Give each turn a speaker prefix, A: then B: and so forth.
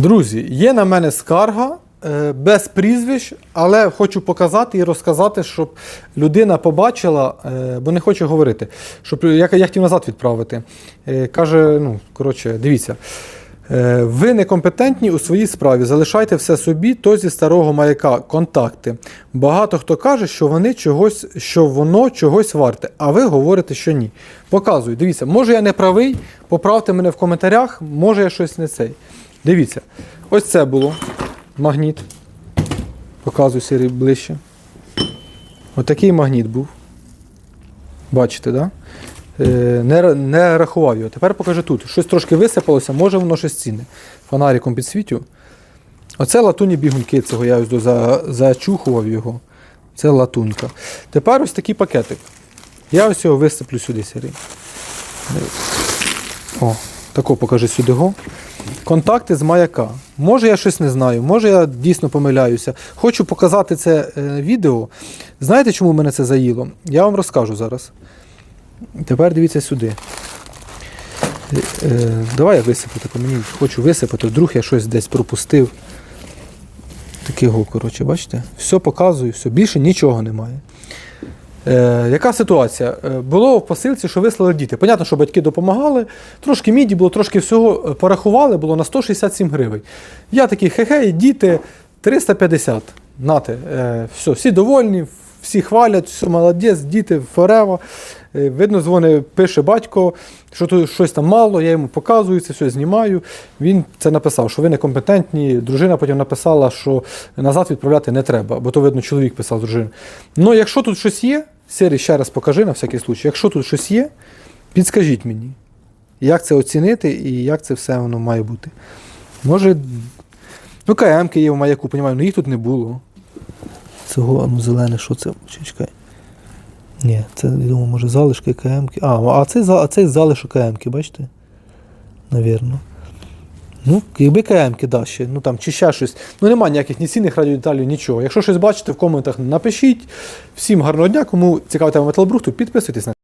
A: Друзі, є на мене скарга е, без прізвищ, але хочу показати і розказати, щоб людина побачила, е, бо не хочу говорити, щоб я, я хотів назад відправити. Е, Каже: ну, коротше, дивіться. Ви некомпетентні у своїй справі. Залишайте все собі, то зі старого маяка контакти. Багато хто каже, що вони чогось, що воно чогось варте, а ви говорите, що ні. Показую, дивіться, може я не правий, поправте мене в коментарях, може я щось не цей. Дивіться, ось це було магніт. Показую сірий ближче. Отакий магніт був. Бачите? Да? Е, Не, не рахував його. Тепер покажу тут. Щось трошки висипалося, може воно щось цінне. Фонариком підсвітю. Оце латунні бігунки цього, я ось за, зачухував його. Це латунка. Тепер ось такий пакетик. Я ось його висиплю сюди сірий. О, тако покажи сюди го. Контакти з маяка. Може я щось не знаю, може я дійсно помиляюся. Хочу показати це е, відео. Знаєте, чому мене це заїло? Я вам розкажу зараз. Тепер дивіться сюди. Е, е, давай я висиплю тако, мені хочу висипати, вдруг я щось десь пропустив. Такого, коротше, бачите? Все показую, все, більше нічого немає. Е, яка ситуація? Е, було в посилці, що вислали діти. Понятно, що батьки допомагали, трошки міді було, трошки всього е, порахували, було на 167 гривень. Я такий хе-хе, діти 350. Нате, все, всі довольні, всі хвалять, все молодець, діти форева. Е, видно, дзвони, пише батько, що тут щось там мало, я йому показую, це все знімаю. Він це написав, що ви некомпетентні. Дружина потім написала, що назад відправляти не треба, бо то, видно, чоловік писав дружині. Ну, якщо тут щось є, Сері, ще раз покажи на всякий случай, якщо тут щось є, підскажіть мені, як це оцінити і як це все воно має бути. Може, ну, КМки є в маяку, понімаю, ну їх тут не було. Цього, ну, зелене, що це? Чекай. Ні, це, я думаю, може залишки КМки. А, а цей, а цей залишок КМки, бачите? Навірно. Ну, якби КМ кидав ще, ну там, чи ще щось. Ну, немає ніяких ні цінних радіодеталів, нічого. Якщо щось бачите, в коментах напишіть. Всім гарного дня. Кому цікава тема металобрухту, підписуйтесь на